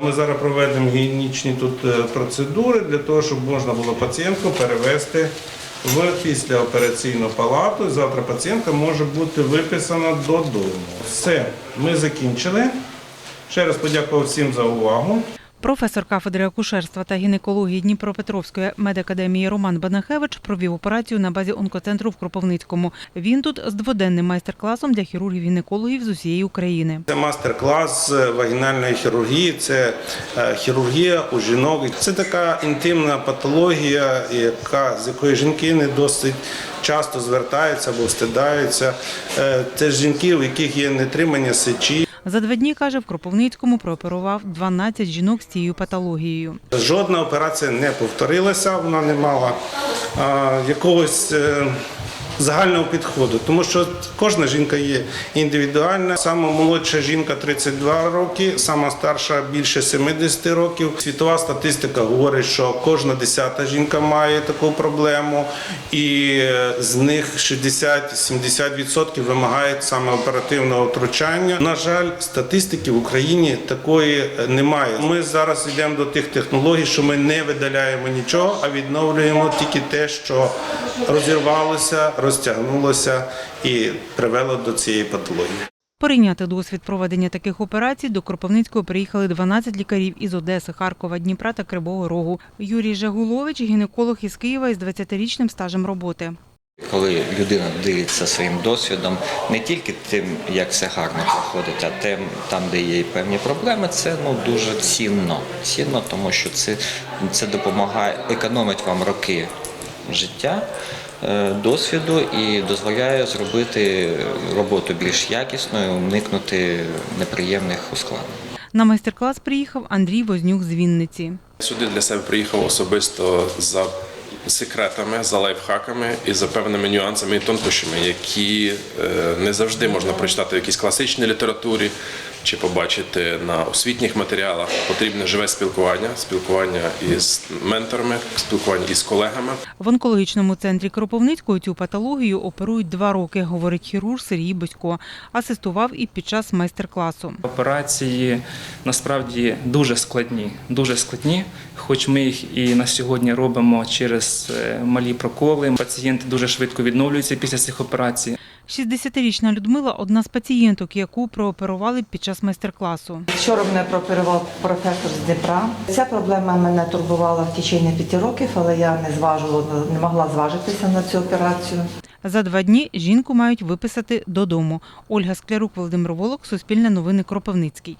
Ми зараз проведемо гігієнічні тут е, процедури для того, щоб можна було пацієнтку перевести в післяопераційну палату. Завтра пацієнтка може бути виписана додому. Все, ми закінчили. Ще раз подякував всім за увагу. Професор кафедри акушерства та гінекології Дніпропетровської медакадемії Роман Банахевич провів операцію на базі онкоцентру в Кропивницькому. Він тут з дводенним майстер-класом для хірургів-гінекологів з усієї України. Це мастер-клас вагінальної хірургії, це е, хірургія у жінок. Це така інтимна патологія, яка, з якої жінки не досить часто звертаються або встидаються. Е, Це жінки, у яких є нетримання сечі. За два дні, каже, в Кропивницькому прооперував 12 жінок з цією патологією. Жодна операція не повторилася, вона не мала якогось е, загального підходу, тому що кожна жінка є індивідуальна. Сама молодша жінка 32 роки, сама старша більше 70 років. Світова статистика говорить, що кожна десята жінка має таку проблему, і е, з них 60-70% вимагають саме оперативного втручання. На жаль, статистики в Україні такої е, немає. Ми зараз йдемо до тих технологій, що ми не видаляємо нічого, а відновлюємо тільки те, що розірвалося, розтягнулося і привело до цієї патології. Перейняти досвід проведення таких операцій до Кропивницького приїхали 12 лікарів із Одеси, Харкова, Дніпра та Кривого Рогу. Юрій Жагулович – гінеколог із Києва із 20-річним стажем роботи. Коли людина ділиться своїм досвідом, не тільки тим, як все гарно проходить, а тим, там, де є певні проблеми, це ну дуже цінно. Цінно, тому що це, це допомагає економить вам роки життя, досвіду і дозволяє зробити роботу більш якісною, уникнути неприємних ускладнень. На майстер-клас приїхав Андрій Вознюк з Вінниці. Сюди для себе приїхав особисто за секретами, за лайфхаками і за певними нюансами і тонкощами, які е, не завжди можна прочитати в якійсь класичній літературі чи побачити на освітніх матеріалах. Потрібне живе спілкування, спілкування із менторами, спілкування із колегами. В онкологічному центрі Кропивницького цю патологію оперують два роки, говорить хірург Сергій Босько. Асистував і під час майстер-класу. Операції насправді дуже складні, дуже складні. Хоч ми їх і на сьогодні робимо через е, малі проколи. Пацієнти дуже швидко відновлюються після цих операцій. 60-річна Людмила – одна з пацієнток, яку прооперували під час майстер-класу. Вчора мене прооперував професор з Дніпра. Ця проблема мене турбувала в течение п'яти років, але я не зважувала, не могла зважитися на цю операцію. За два дні жінку мають виписати додому. Ольга Склярук, Володимир Волок, Суспільне новини Кропивницький.